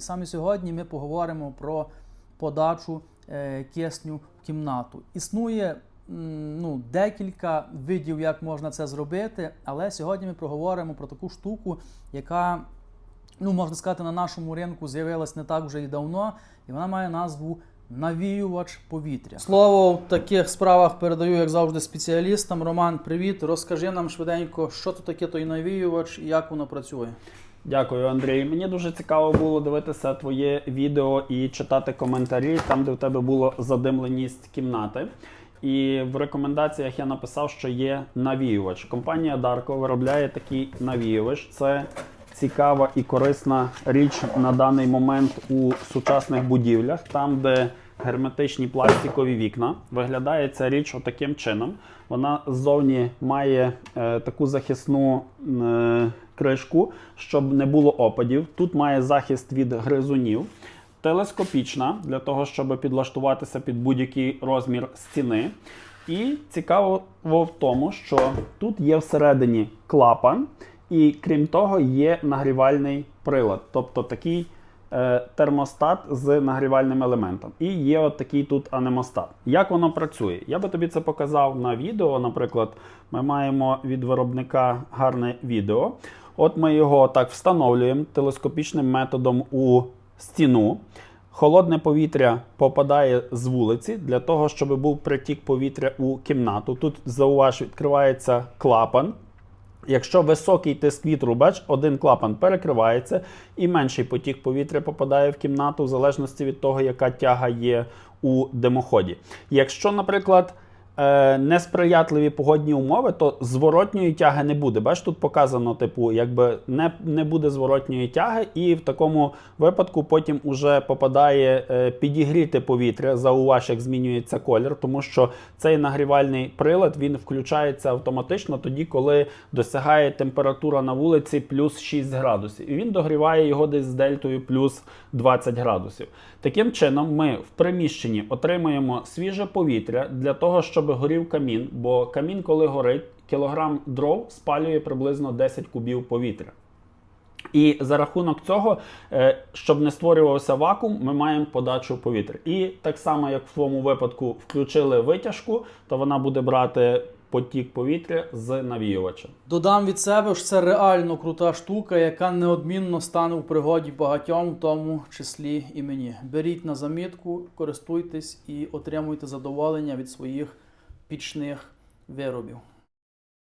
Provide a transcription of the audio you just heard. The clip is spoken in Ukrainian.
І саме сьогодні ми поговоримо про подачу е, кисню в кімнату. Існує ну, декілька видів, як можна це зробити, але сьогодні ми проговоримо про таку штуку, яка, ну, можна сказати, на нашому ринку з'явилась не так вже і давно, і вона має назву навіювач повітря. Слово в таких справах передаю, як завжди, спеціалістам. Роман, привіт. Розкажи нам швиденько, що то таке той навіювач і як воно працює. Дякую, Андрій. Мені дуже цікаво було дивитися твоє відео і читати коментарі, там, де в тебе було задимленість кімнати. І в рекомендаціях я написав, що є навіювач. Компанія Darko виробляє такий навіювач. Це цікава і корисна річ на даний момент у сучасних будівлях, там, де герметичні пластикові вікна. Виглядає ця річ отаким чином. Вона ззовні має е, таку захисну е, кришку, щоб не було опадів. Тут має захист від гризунів. Телескопічна для того, щоб підлаштуватися під будь-який розмір стіни. І цікаво в тому, що тут є всередині клапан, і крім того, є нагрівальний прилад, тобто такий термостат з нагрівальним елементом. І є от такий тут анемостат. Як воно працює? Я би тобі це показав на відео. Наприклад, ми маємо від виробника гарне відео. От ми його так встановлюємо телескопічним методом у стіну. Холодне повітря попадає з вулиці для того, щоб був притік повітря у кімнату. Тут зауваж, відкривається клапан. Якщо високий тиск вітру, бач, один клапан перекривається і менший потік повітря попадає в кімнату, в залежності від того, яка тяга є у димоході. Якщо, наприклад, несприятливі погодні умови, то зворотньої тяги не буде. Бач, тут показано, типу, якби не, не буде зворотньої тяги, і в такому випадку потім уже попадає е, підігріте повітря. Зауваж, як змінюється колір, тому що цей нагрівальний прилад він включається автоматично тоді, коли досягає температура на вулиці плюс 6 градусів. І він догріває його десь з дельтою плюс 20 градусів. Таким чином, ми в приміщенні отримуємо свіже повітря для того, щоб горів камін, бо камін, коли горить, кілограм дров спалює приблизно 10 кубів повітря. І за рахунок цього, е, щоб не створювався вакуум, ми маємо подачу повітря. І так само, як в твоєму випадку включили витяжку, то вона буде брати потік повітря з навіювача. Додам від себе, що це реально крута штука, яка неодмінно стане в пригоді багатьом, в тому числі і мені. Беріть на замітку, користуйтесь і отримуйте задоволення від своїх пічних виробів.